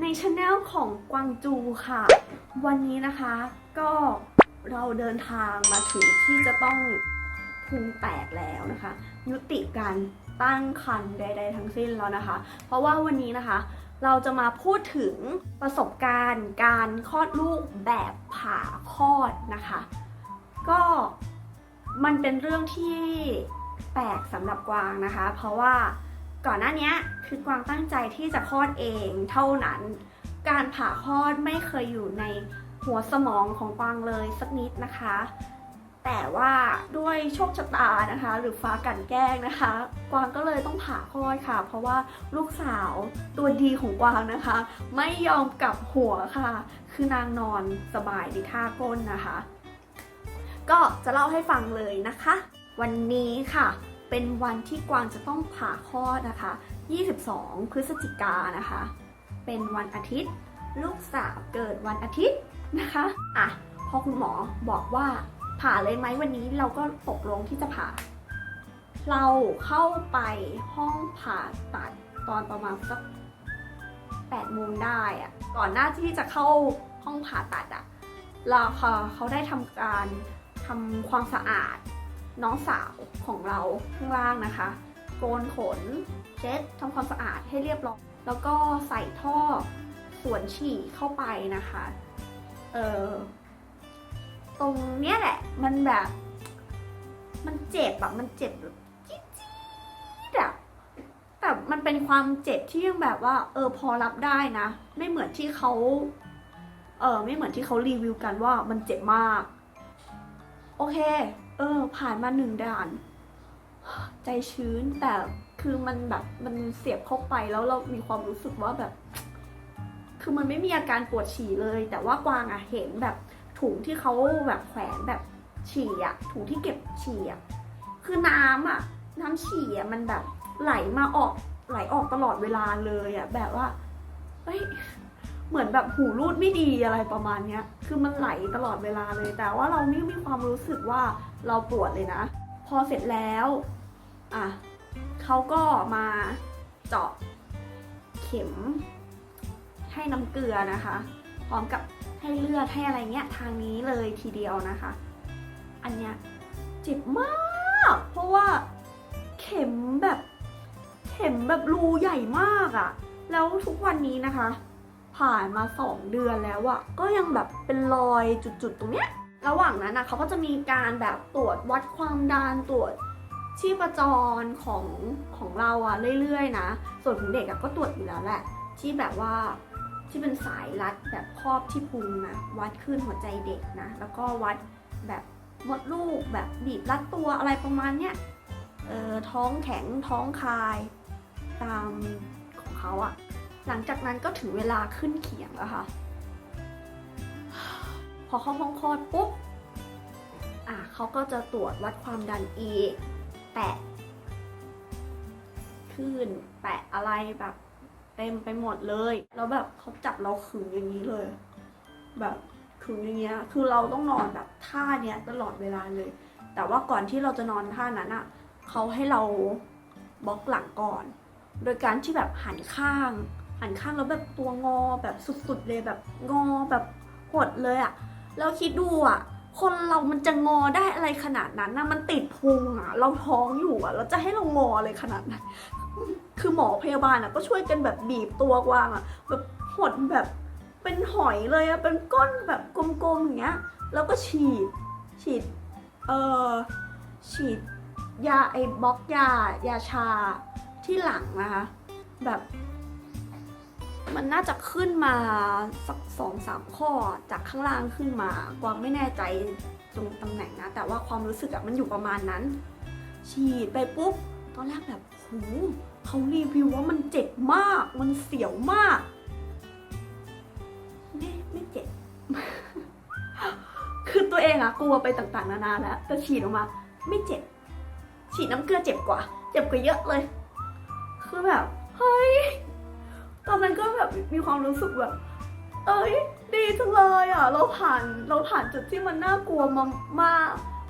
ในช anel ของกวางจูค่ะ วันนี้นะคะก็เราเดินทางมาถึงที่จะต้องพุงแตกแล้วนะคะ ยุติการตั้งครรภ์ใด ๆ ทั้งสิ้นแล้วนะคะ เพราะว่าวันนี้นะคะ เราจะมาพูดถึงประสบการณ์การคลอดลูกแบบผ่าคลอดนะคะ ก็มันเป็นเรื่องที่แปลกสำหรับกวางนะคะ เพราะว่า ก่อนหน้านี้คือกวางตั้งใจที่จะคลอดเองเท่านั้น การผ่าคลอดไม่เคยอยู่ในหัวสมองของกวางเลยสักนิดนะคะ แต่ว่าด้วยโชคชะตานะคะ หรือฟ้ากันแกล้งนะคะ กวางก็เลยต้องผ่าคลอดค่ะ เพราะว่าลูกสาวตัวดีของกวางนะคะ ไม่ยอมกลับหัวค่ะ คือนางนอนสบายดีท่าก้นนะคะ ก็จะเล่าให้ฟังเลยนะคะ วันนี้ค่ะ เป็นวันที่กวางจะต้องผ่าคลอดนะคะ 22 พฤศจิกานะคะ เป็นวันอาทิตย์ ลูกสาวเกิดวันอาทิตย์นะคะ อะ พอคุณหมอบอกว่าผ่าเลยไหมวันนี้เราก็ตกลงที่จะผ่า เราเข้าไปห้องผ่าตัดตอนประมาณสัก8โมงได้อะก่อนหน้าที่จะเข้าห้องผ่าตัดอะเราเขาเขาได้ทำการทำความสะอาด น้องสาวของเราข้างล่างนะคะ โกนขน เช็ดทำความสะอาดให้เรียบร้อย แล้วก็ใส่ท่อส่วนฉี่เข้าไปนะคะ เออตรงเนี้ยแหละ มันแบบ มันเจ็บอะมันเจ็บแบบจี๊ดอะแต่มันเป็นความเจ็บที่ยังแบบว่า เออพอรับได้นะ ไม่เหมือนที่เขาเออไม่เหมือนที่เขารีวิวกันว่ามันเจ็บมาก โอเค เออ ผ่านมาหนึ่งด่าน ใจชื้นแต่คือมันแบบมันเสียบเข้าไปแล้วเรามีความรู้สึกว่าแบบ คือมันไม่มีอาการปวดฉี่เลย แต่ว่ากวางอะเห็นแบบถุงที่เขาแบบแขวนแบบฉี่อะถุงที่เก็บฉี่อะคือน้ำอะน้ำฉี่อะมันแบบไหลมาออกไหลออกตลอดเวลาเลยอะแบบว่าเฮ้ย เหมือนแบบหูรูดไม่ดีอะไรประมาณเนี้ย คือมันไหลตลอดเวลาเลย แต่ว่าเราไม่มีความรู้สึกว่าเราปวดเลยนะ พอเสร็จแล้ว อะเขาก็มาเจาะเข็ม ให้น้ำเกลือนะคะ พร้อมกับให้เลือดให้อะไรเงี้ยทางนี้เลยทีเดียวนะคะ อันเนี้ยเจ็บมาก เพราะว่าเข็มแบบ เข็มแบบรูใหญ่มากอะแล้วทุกวันนี้นะคะ ผ่านมาสองเดือนแล้วอะก็ยังแบบเป็นรอยจุดๆ ตรงเนี้ย ระหว่างนั้นนะเขาก็จะมีการแบบตรวจวัดความดันตรวจชีพจรของของเราอะเรื่อยๆนะ ส่วนของเด็กอะก็ตรวจอยู่แล้วแหละ ที่แบบว่าที่เป็นสายรัดแบบครอบที่พุงนะวัดขึ้นหัวใจเด็กนะ แล้วก็วัดแบบมดลูกแบบบีบรัดตัวอะไรประมาณเนี้ยเออท้องแข็งท้องคายตามของเขาอะ หลังจากนั้นก็ถึงเวลาขึ้นเขียงแล้วค่ะ พอเข้าห้องคลอดปุ๊บ อะเขาก็จะตรวจวัดความดันอีกแปะขึ้น แปะอะไรแบบเต็มไปหมดเลย แล้วแบบเขาจับเราขึงอย่างนี้เลย แบบขึงอย่างเงี้ย คือเราต้องนอนแบบท่าเนี้ยตลอดเวลาเลย แต่ว่าก่อนที่เราจะนอนท่านั้นอะเขาให้เราบล็อกหลังก่อน โดยการที่แบบหันข้าง หันข้างแล้วแบบตัวงอแบบสุดๆเลยแบบงอแบบหดเลยอะแล้วคิดดูอะคนเรามันจะงอได้อะไรขนาดนั้นนะมันติดพุงอะเราท้องอยู่อะเราจะให้เรางออะไรขนาดนั้นคือหมอพยาบาลอะก็ช่วยกันแบบบีบตัวกวางอะแบบหดแบบเป็นหอยเลยอะเป็นก้นแบบกลมๆอย่างเงี้ย แล้วก็ฉีดฉีดเอ่อฉีดยาไอ้บล็อกยายาชาที่หลังนะคะ แบบ มันน่าจะขึ้นมาสักสองสามข้อจากข้างล่างขึ้นมากวางไม่แน่ใจตรงตำแหน่งนะ แต่ว่าความรู้สึกอะมันอยู่ประมาณนั้น ฉีดไปปุ๊บ ตอนแรกแบบโหเขารีวิวว่ามันเจ็บมาก มันเสียวมาก ไม่ไม่เจ็บ คือตัวเองอะกลัวไปต่างๆ นานาแล้วแต่ฉีดออกมา ไม่เจ็บ ฉีดน้ำเกลือเจ็บกว่า เจ็บกว่าเยอะเลย คือแบบ เฮ้ย ตอนนั้นก็แบบมีความรู้สึกแบบ เอ้ย ดีจังเลยอะ เราผ่านเราผ่านจุดที่มันน่ากลัวมามา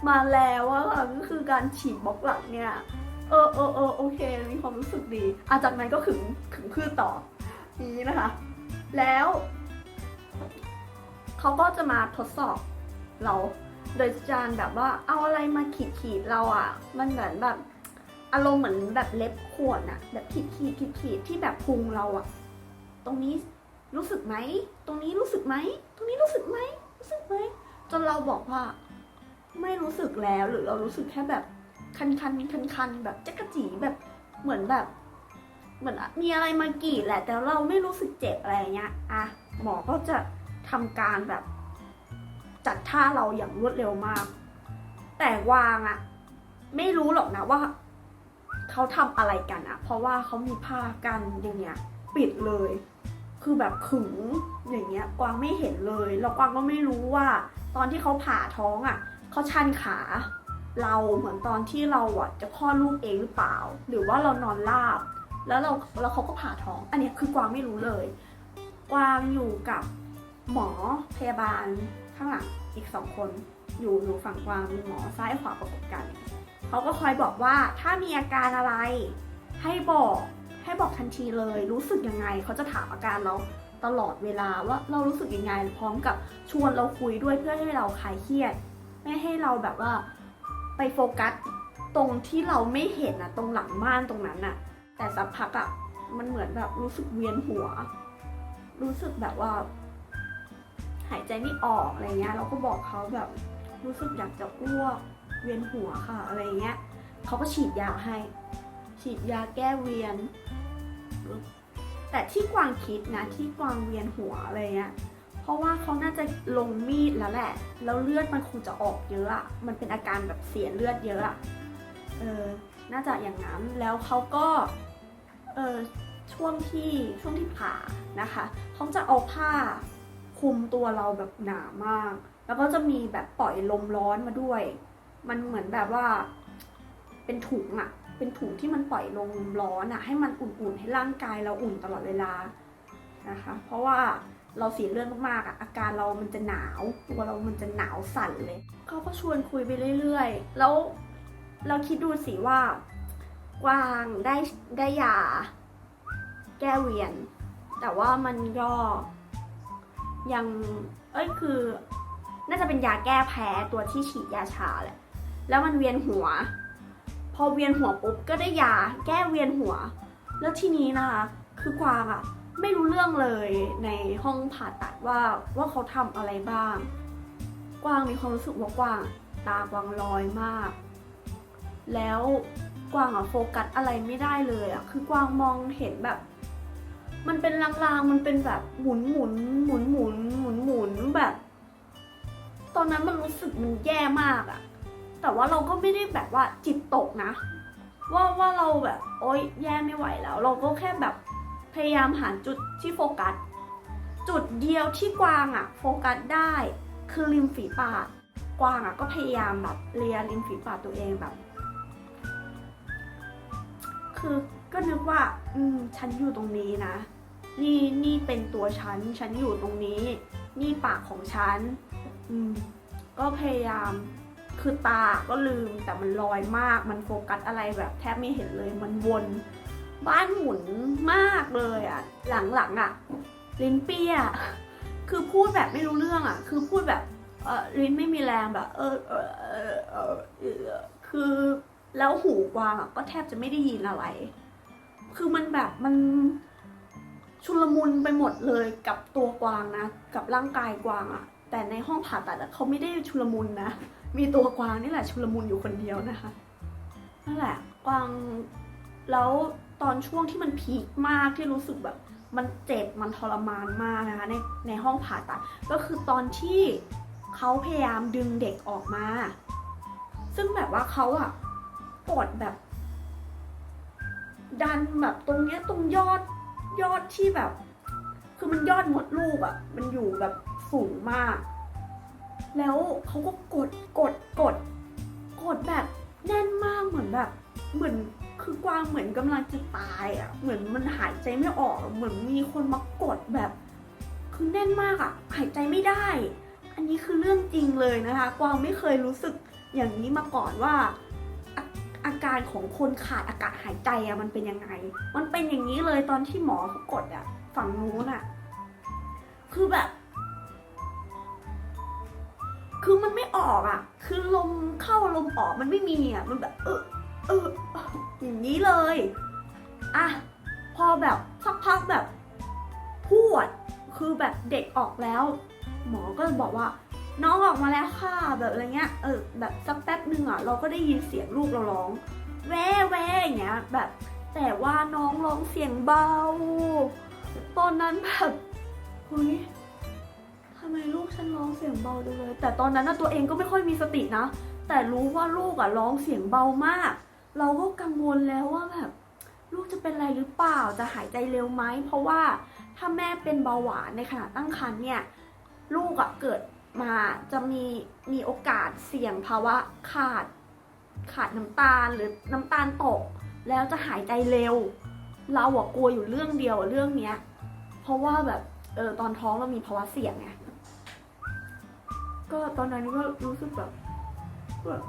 มาแล้วอะค่ะก็คือการฉีดบล็อกหลังเนี่ย เออเออเออโอเค มีความรู้สึกดีอาจากนั้นก็ขึงขึงพืชต่อนี้นะคะ แล้วเขาก็จะมาทดสอบเรา โดยการแบบว่าเอาอะไรมาขีดขีดเราอะ่ะมันเหมือนแบบอารมณ์เหมือนแบบเล็บขวนอะแบบขีดขีดขีดขีดที่แบบพุงเราอะ ตรงนี้รู้สึกไหม ตรงนี้รู้สึกไหม ตรงนี้รู้สึกไหม รู้สึกไหม จนเราบอกว่า ไม่รู้สึกแล้วหรือเรารู้สึกแค่แบบคันคันคันคันแบบจักระจีแบบเหมือนแบบ เหมือนมีอะไรมากรีดแหละ แต่เราไม่รู้สึกเจ็บอะไรเงี้ย อะ หมอก็จะทำการแบบ จัดท่าเราอย่างรวดเร็วมาก แต่วางอะไม่รู้หรอกนะว่าเขาทำอะไรกันอะเพราะว่าเขามีผ้ากันอย่างเงี้ย ปิดเลย คือแบบขึงอย่างเงี้ยกวางไม่เห็นเลยแล้วกวางก็ไม่รู้ว่า ตอนที่เขาผ่าท้องอะเขาชันขา เราเหมือนตอนที่เราอะจะคลอดลูกเองหรือเปล่า หรือว่าเรานอนราบ แล้วเราแล้วเขาก็ผ่าท้อง อันนี้คือกวางไม่รู้เลย กวางอยู่กับหมอพยาบาลข้างหลังอีกสองคน อยู่อยู่ฝั่งกวางมีหมอซ้ายขวาประกบกันเขาก็คอยบอกว่าถ้ามีอาการอะไรให้บอก ให้บอกทันทีเลย รู้สึกยังไงเขาจะถามอาการเราตลอดเวลาว่าเรารู้สึกยังไงพร้อมกับชวนเราคุยด้วยเพื่อให้เราคลายเครียด ไม่ให้เราแบบว่าไปโฟกัสตรงที่เราไม่เห็นอะตรงหลังม่านตรงนั้นอะแต่สักพักอะมันเหมือนแบบรู้สึกเวียนหัว รู้สึกแบบว่า หายใจไม่ออกอะไรเงี้ยเราก็บอกเขาแบบรู้สึกอยากจะอ้วกเวียนหัวค่ะอะไรเงี้ยเขาก็ฉีดยาให้ ฉีดยาแก้เวียน แต่ที่กวางคิดนะที่กวางเวียนหัวอะไรเงี้ยเพราะว่าเขาน่าจะลงมีดแล้วแหละ แล้วเลือดมันคงจะออกเยอะอะมันเป็นอาการแบบเสียเลือดเยอะอะเออน่าจะอย่างนั้นแล้วเขาก็เออช่วงที่ช่วงที่ผ่านะคะเขาจะเอาผ้าคลุมตัวเราแบบหนามาก แล้วก็จะมีแบบปล่อยลมร้อนมาด้วย มันเหมือนแบบว่าเป็นถุงอะ เป็นถุงที่มันปล่อยลมร้อนอะให้มันอุ่นๆ ให้ร่างกายเราอุ่นตลอดเวลานะคะ เพราะว่าเราเสียเลือดมากๆอะอาการเรามันจะหนาวตัวเรามันจะหนาวสั่นเลยเขาก็ชวนคุยไปเรื่อยๆ แล้วเราคิดดูสิว่ากวางได้ได้ยาแก้เวียน แต่ว่ามันก็ยังเอ้ยคือ น่าจะเป็นยาแก้แพ้ตัวที่ฉีดยาชาแหละแล้วมันเวียนหัว พอเวียนหัวปุ๊บก็ได้ยาแก้เวียนหัว แล้วทีนี้นะคะคือกวางอะไม่รู้เรื่องเลยในห้องผ่าตัดว่าว่าเขาทำอะไรบ้าง กวางมีความรู้สึกว่ากวางตากวางลอยมาก แล้วกวางอะโฟกัสอะไรไม่ได้เลยอะคือกวางมองเห็นแบบ มันเป็นลางๆมันเป็นแบบหมุนหมุนหมุนหมุนหมุนหมุนแบบ ตอนนั้นมันรู้สึกมันแย่มากอะ แต่ว่าเราก็ไม่ได้แบบว่าจิตตกนะ ว่าว่าเราแบบโอ๊ยแย่ไม่ไหวแล้ว เราก็แค่แบบพยายามหาจุดที่โฟกัส จุดเดียวที่กวางอะโฟกัสได้คือริมฝีปากกวางอะก็พยายามแบบเลียริมฝีปากตัวเองแบบ คือก็นึกว่า อืม ฉันอยู่ตรงนี้นะ นี่นี่เป็นตัวฉัน ฉันอยู่ตรงนี้ นี่ปากของฉัน อืม ก็พยายาม คือตาก็ลืมแต่มันลอยมาก มันโฟกัสอะไรแบบแทบไม่เห็นเลย มันวนบ้านหมุนมากเลยอะหลังๆอะลิ้นเปี้ยคือพูดแบบไม่รู้เรื่องอะคือพูดแบบเออลิ้นไม่มีแรงแบบ เออเออเออเออคือแล้วหูกวางอะก็แทบจะไม่ได้ยินอะไร คือมันแบบมันชุลมุนไปหมดเลยกับตัวกวางนะ กับร่างกายกวางอะ แต่ในห้องผ่าตัดเขาไม่ได้ชุลมุนนะ มีตัวกวางนี่แหละชุลมุนอยู่คนเดียวนะคะนั่นแหละกวางแล้วตอนช่วงที่มันพีคมากที่รู้สึกแบบ มันเจ็บมันทรมานมากนะคะในในห้องผ่าตัด ก็คือตอนที่เขาพยายามดึงเด็กออกมา ซึ่งแบบว่าเขาอะกดแบบ ดันแบบตรงเนี้ยตรงยอดยอดที่แบบ คือมันยอดหมดลูกอะมันอยู่แบบ สูงมาก แล้วเขาก็กดกดกด กดแบบแน่นมากเหมือนแบบ เหมือนคือกวางเหมือนกำลังจะตายอะ เหมือนมันหายใจไม่ออก เหมือนมีคนมากดแบบ คือแน่นมากอะ หายใจไม่ได้ อันนี้คือเรื่องจริงเลยนะคะ กวางไม่เคยรู้สึกอย่างนี้มาก่อนว่าอาอาการของคนขาดอากาศหายใจอะมันเป็นยังไง มันเป็นอย่างนี้เลยตอนที่หมอเขากดอะฝั่งนู้นอะคือแบบ คือมันไม่ออกอะ คือลมเข้าลมออกมันไม่มีอะมันแบบเออเออเอออย่างนี้เลยอะพอแบบสักพักแบบพูดคือแบบเด็กออกแล้ว หมอก็บอกว่า น้องออกมาแล้วค่ะแบบอะไรเงี้ยเออแบบสักแป๊บหนึ่งอะเราก็ได้ยินเสียงลูกเราร้อง แว่แว่อย่างเงี้ยแบบ แต่ว่าน้องร้องเสียงเบา ตอนนั้นแบบเฮ้ย ทำไมลูกฉันร้องเสียงเบาจังเลย แต่ตอนนั้นนะตัวเองก็ไม่ค่อยมีสตินะ แต่รู้ว่าลูกอะร้องเสียงเบามาก เราก็กังวลแล้วว่าแบบ ลูกจะเป็นอะไรหรือเปล่า จะหายใจเร็วไหม เพราะว่าถ้าแม่เป็นเบาหวานในขณะตั้งครรภ์เนี่ย ลูกอะเกิดมาจะมีมีโอกาสเสี่ยงภาวะขาด ขาดน้ำตาลหรือน้ำตาลตก แล้วจะหายใจเร็ว เราอะกลัวอยู่เรื่องเดียวเรื่องเนี้ย เพราะว่าแบบเออตอนท้องเรามีภาวะเสี่ยงไง ก็ตอนนั้นก็รู้สึกแบบแบบ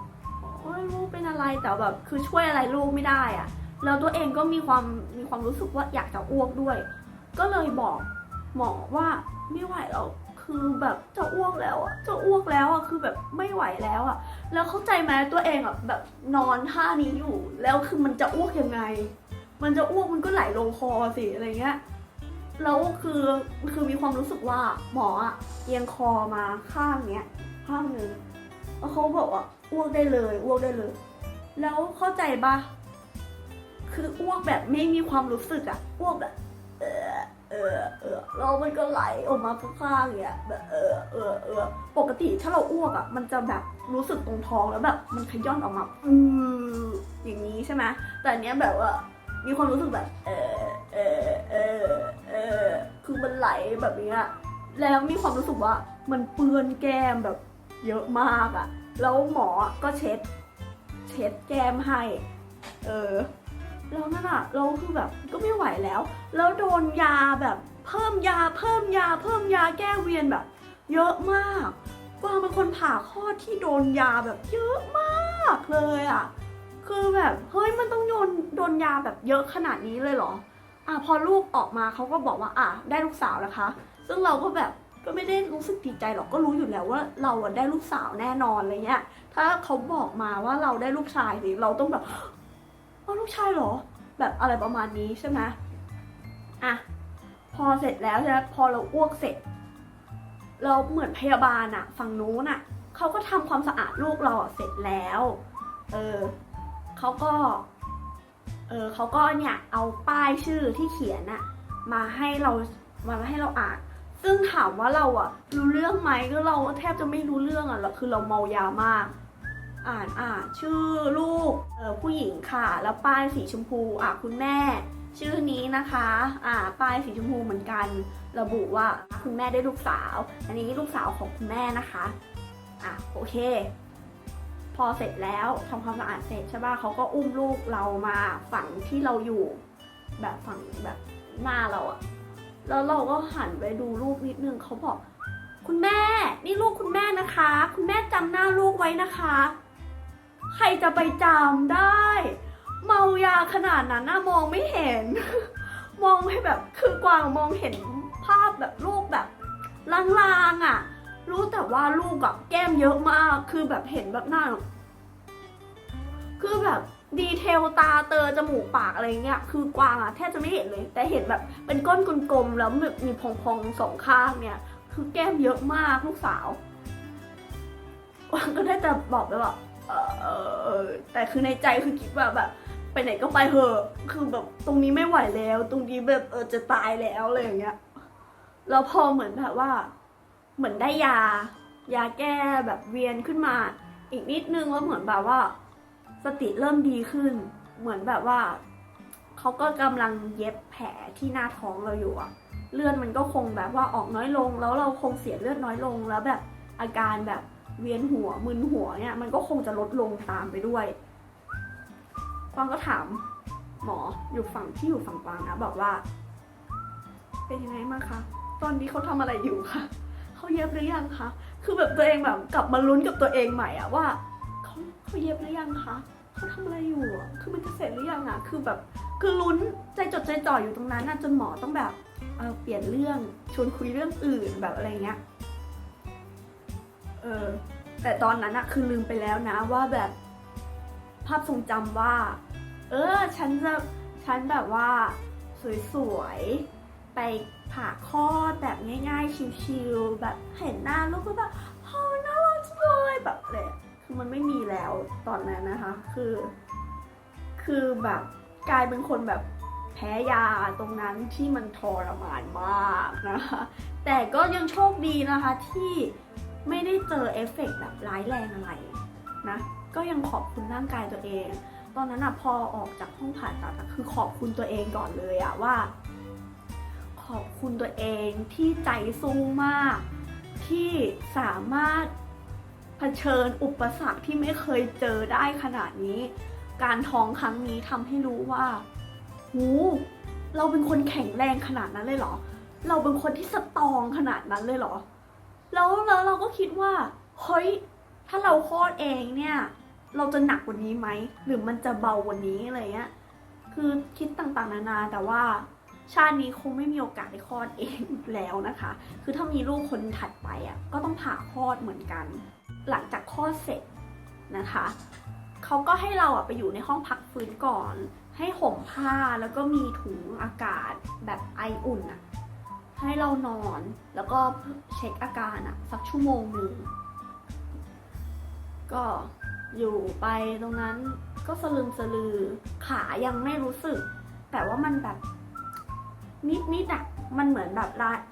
โอ้ยลูกเป็นอะไรแต่แบบคือช่วยอะไรลูกไม่ได้อะแล้วตัวเองก็มีความมีความรู้สึกว่าอยากจะอ้วกด้วย ก็เลยบอกหมอว่าไม่ไหวแล้วคือแบบจะอ้วกแล้วอะจะอ้วกแล้วอะคือแบบไม่ไหวแล้วอะแล้วเข้าใจไหมตัวเองอะแบบนอนท่านี้อยู่ แล้วคือมันจะอ้วกยังไง มันจะอ้วกมันก็ไหลลงคอสิอะไรเงี้ย แล้วคือคือมีความรู้สึกว่าหมออะเอียงคอมาข้างเนี้ยข้างหนึ่งแล้วเขาบอกว่าอ้วกได้เลยอ้วกได้เลย แล้วเข้าใจปะคืออ้วกแบบไม่มีความรู้สึกอะอ้วกแบบเออเออเออแล้วมันก็ไหลออกมาข้างๆเงี้ยแบบเออเออเออปกติถ้าเราอ้วกอะมันจะแบบรู้สึกตรงท้องแล้วแบบมันขย้อนออกมาอืออย่างนี้ใช่ไหมแต่เนี้ยแบบว่า มีความรู้สึกแบบ เออเออเออเออคือมันไหลแบบนี้แล้วมีความรู้สึกว่ามันเปื้อนแก้มแบบเยอะมากอะแล้วหมอก็เช็ด เช็ดแก้มให้ เออแล้วนั่นอะเราคือแบบก็ไม่ไหวแล้ว แล้วโดนยาแบบเพิ่มยาเพิ่มยา เพิ่มยาแก้เวียนแบบ เยอะมากกวางเป็นคนผ่าคลอที่โดนยาแบบเยอะมากเลยอะ คือแบบเฮ้ยมันต้องโดนโดนยาแบบเยอะขนาดนี้เลยเหรอ อะพอลูกออกมาเขาก็บอกว่าอะได้ลูกสาวนะคะ ซึ่งเราก็แบบก็ไม่ได้รู้สึกดีใจหรอกก็รู้อยู่แล้วว่าเราได้ลูกสาวแน่นอนอะไรเงี้ย ถ้าเขาบอกมาว่าเราได้ลูกชายสิเราต้องแบบอ๋อลูกชายเหรอ แบบอะไรประมาณนี้ใช่ไหมอะพอเสร็จแล้วใช่ไหมพอเราอ้วกเสร็จ เราเหมือนพยาบาลอะฝั่งนู้นอะเขาก็ทำความสะอาดลูกเราเสร็จแล้ว เออ เขาก็ เออเขาก็เนี่ยเอาป้ายชื่อที่เขียนอะมาให้เรามาให้เราอ่าน ซึ่งถามว่าเราอะรู้เรื่องไหมก็เราแทบจะไม่รู้เรื่องอะเราคือเราเมายามาก อ่านอ่านชื่อลูกเออผู้หญิงค่ะ แล้วป้ายสีชมพูอะคุณแม่ ชื่อนี้นะคะ อ่าป้ายสีชมพูเหมือนกัน ระบุว่าคุณแม่ได้ลูกสาว อันนี้ลูกสาวของคุณแม่นะคะ อะโอเค พอเสร็จแล้วทำความสะอาดเสร็จใช่ป่ะเขาก็อุ้มลูกเรามาฝั่งที่เราอยู่ แบบฝั่งแบบหน้าเราอะแล้วเราก็หันไปดูลูกนิดนึงเขาบอก คุณแม่ นี่ลูกคุณแม่นะคะ คุณแม่จำหน้าลูกไว้นะคะ ใครจะไปจำได้ เมายาขนาดนั้นน่ะมองไม่เห็น มองไม่แบบคือกวางมองเห็นภาพแบบลูกแบบลางๆอะ รู้แต่ว่าลูกอะแก้มเยอะมาก คือแบบเห็นแบบหน้า คือแบบดีเทลตาเตอจมูกปากอะไรเงี้ย คือกวางอะแทบจะไม่เห็นเลย แต่เห็นแบบเป็นก้นกลมๆแล้วแบบมีพองๆสองข้างเนี่ย คือแก้มเยอะมากลูกสาวกวางก็ได้แต่บอกไปว่าเออเออเออแต่คือในใจคือคิดว่าแบบไปไหนก็ไปเถอะ คือแบบตรงนี้ไม่ไหวแล้ว ตรงนี้แบบเออจะตายแล้วอะไรอย่างเงี้ย แล้วพอเหมือนแบบว่า เหมือนได้ยา ยาแก้แบบเวียนขึ้นมา อีกนิดนึงแล้วเหมือนแบบว่า สติเริ่มดีขึ้น เหมือนแบบว่าเขาก็กำลังเย็บแผลที่หน้าท้องเราอยู่อะเลือดมันก็คงแบบว่าออกน้อยลง แล้วเราคงเสียเลือดน้อยลงแล้วแบบอาการแบบเวียนหัวมึนหัวเนี่ยมันก็คงจะลดลงตามไปด้วยกวางก็ถามหมออยู่ฝั่งที่อยู่ฝั่งกวางนะบอกว่า เป็นยังไงบ้างคะ ตอนนี้เขาทำอะไรอยู่คะ เขาเย็บหรือยังคะ คือแบบตัวเองแบบกลับมาลุ้นกับตัวเองใหม่อะว่าเขาเขาเย็บหรือยังคะเขาทำอะไรอยู่อะคือมันจะเสร็จหรือยังอะคือแบบคือลุ้นใจจดใจจ่ออยู่ตรงนั้นนะจนหมอต้องแบบเออเปลี่ยนเรื่องชวนคุยเรื่องอื่นแบบอะไรเงี้ย เออแต่ตอนนั้นอะคือลืมไปแล้วนะว่าแบบ ภาพทรงจำว่า เออ ฉันจะฉันแบบว่า สวยๆ ไปผ่าคลอดแบบง่ายๆ ชิวๆแบบเห็นหน้าลูกก็แบบโอ้น่ารักจังเลยแบบเลยคือมันไม่มีแล้วตอนนั้นนะคะ คือ คือแบบกลายเป็นคนแบบแพ้ยาตรงนั้นที่มันทรมานมากนะคะ แต่ก็ยังโชคดีนะคะที่ไม่ได้เจอเอฟเฟกต์แบบร้ายแรงอะไรนะ ก็ยังขอบคุณร่างกายตัวเอง ตอนนั้นอะพอออกจากห้องผ่าตัดคือขอบคุณตัวเองก่อนเลยอะว่า อบคุณตัวเองที่ใจสู้มาก ที่สามารถเผชิญอุปสรรคที่ไม่เคยเจอได้ขนาดนี้ การท้องครั้งนี้ทำให้รู้ว่าหูเราเป็นคนแข็งแรงขนาดนั้นเลยเหรอ เราเป็นคนที่สตองขนาดนั้นเลยเหรอ แล้วแล้วเราก็คิดว่าเฮ้ยถ้าเราคลอดเองเนี่ย เราจะหนักกว่านี้ไหม หรือมันจะเบากว่านี้อะไรเงี้ย คือคิดต่างๆ นานาแต่ว่า ชาตินี้คงไม่มีโอกาสได้คลอดเองแล้วนะคะ คือถ้ามีลูกคนถัดไปอะก็ต้องผ่าคลอดเหมือนกัน หลังจากคลอดเสร็จนะคะเขาก็ให้เราอะไปอยู่ในห้องพักฟื้นก่อน ให้ห่มผ้าแล้วก็มีถุงอากาศแบบไออุ่นอะให้เรานอนแล้วก็เช็คอาการอะสักชั่วโมงหนึ่งก็อยู่ไปตรงนั้นก็สลึมสลือขายังไม่รู้สึก แต่ว่ามันแบบ นิดนิดๆอะมันเหมือนแบบ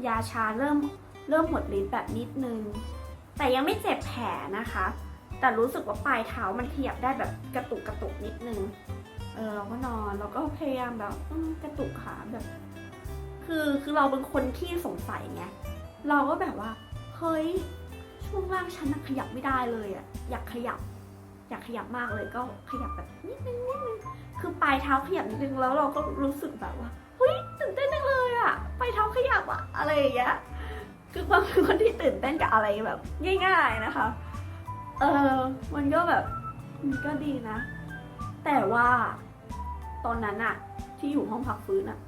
ยาชาเริ่มเริ่มหมดฤทธิ์แบบนิดนึง แต่ยังไม่เจ็บแผลนะคะ แต่รู้สึกว่าปลายเท้ามันขยับได้แบบกระตุกกระตุกนิดนึง เออเราก็นอนเราก็พยายามแบบกระตุกขาแบบ คือคือเราเป็นคนที่สงสัยไง เราก็แบบว่า เฮ้ยช่วงล่างฉันนขยับไม่ได้เลยอะอยากขยับ อยากขยับมากเลยก็ขยับแบบนิดนึงนิดนึง คือปลายเท้าขยับนิดนึงแล้วเราก็รู้สึกแบบว่า ตื่นเต้นจังเลยอะไปเท้าขยับอะอะไรอย่างเงี้ยคือความเป็นคนที่ตื่นเต้นกับอะไรแบบ ง่าย ๆนะคะ เออมันก็แบบมันก็ดีนะ แต่ว่าตอนนั้นอะที่อยู่ห้องพักฟื้นอะ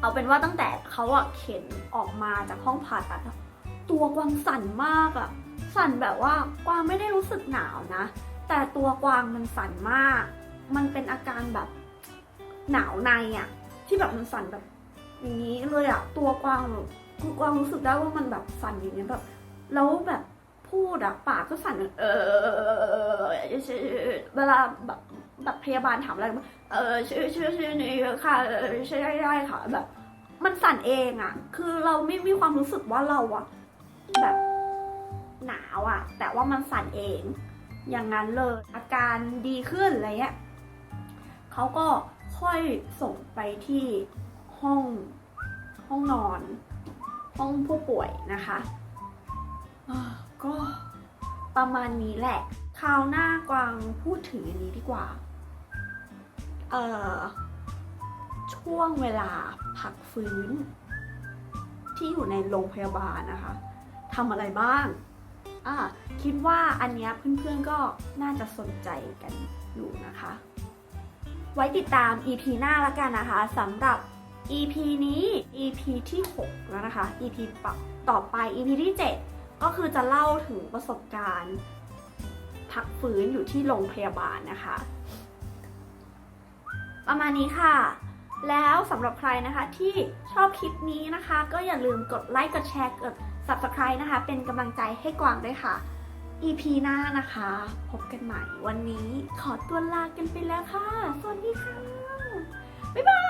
เอาเป็นว่าตั้งแต่เขาอะเข็นออกมาจากห้องผ่าตัดตัวกวางสั่นมากอะสั่นแบบว่ากวางไม่ได้รู้สึกหนาวนะ แต่ตัวกวางมันสั่นมาก มันเป็นอาการแบบหนาวในอะ ที่แบบมันสั่นแบบอย่างนี้เลยอะตัวกวางแบบคือกวางรู้สึกได้ว่ามันแบบสั่นอย่างเงี้ยแบบ แล้วแบบพูดอะปากก็สั่นเออเวลาแบบแบบพยาบาลถามอะไรเออชื่อชื่อชื่อนี่ค่ะเออใช่ได้ค่ะแบบ มันสั่นเองอะคือเราไม่มีความรู้สึกว่าเราอะแบบหนาวอะแต่ว่ามันสั่นเอง อย่างนั้นเลยอาการดีขึ้นอะไรเงี้ยเขาก็ ค่อยส่งไปที่ห้องห้องนอน ห้องผู้ป่วยนะคะก็ประมาณนี้แหละคราวหน้ากวางพูดถึงอันนี้ดีกว่า เอ่อ ช่วงเวลาพักฟื้น ที่อยู่ในโรงพยาบาลนะคะทำอะไรบ้าง อ่า คิดว่าอันเนี้ยเพื่อนๆก็น่าจะสนใจกันอยู่นะคะ ไว้ติดตาม EP หน้าละกันนะคะสำหรับ EP นี้ EP ที่ 6 แล้วนะคะ EP ต่อไป EP ที่ 7 ก็คือจะเล่าถึงประสบการณ์ พักฟื้นอยู่ที่โรงพยาบาลนะคะ ประมาณนี้ค่ะ แล้วสำหรับใครนะคะที่ชอบคลิปนี้นะคะ ก็อย่าลืมกดไลค์กดแชร์กด subscribe นะคะ เป็นกำลังใจให้กวางด้วยค่ะ EP หน้านะคะ พบกันใหม่วันนี้ขอตัวลากันไปแล้วค่ะ สวัสดีค่ะ บ๊ายบาย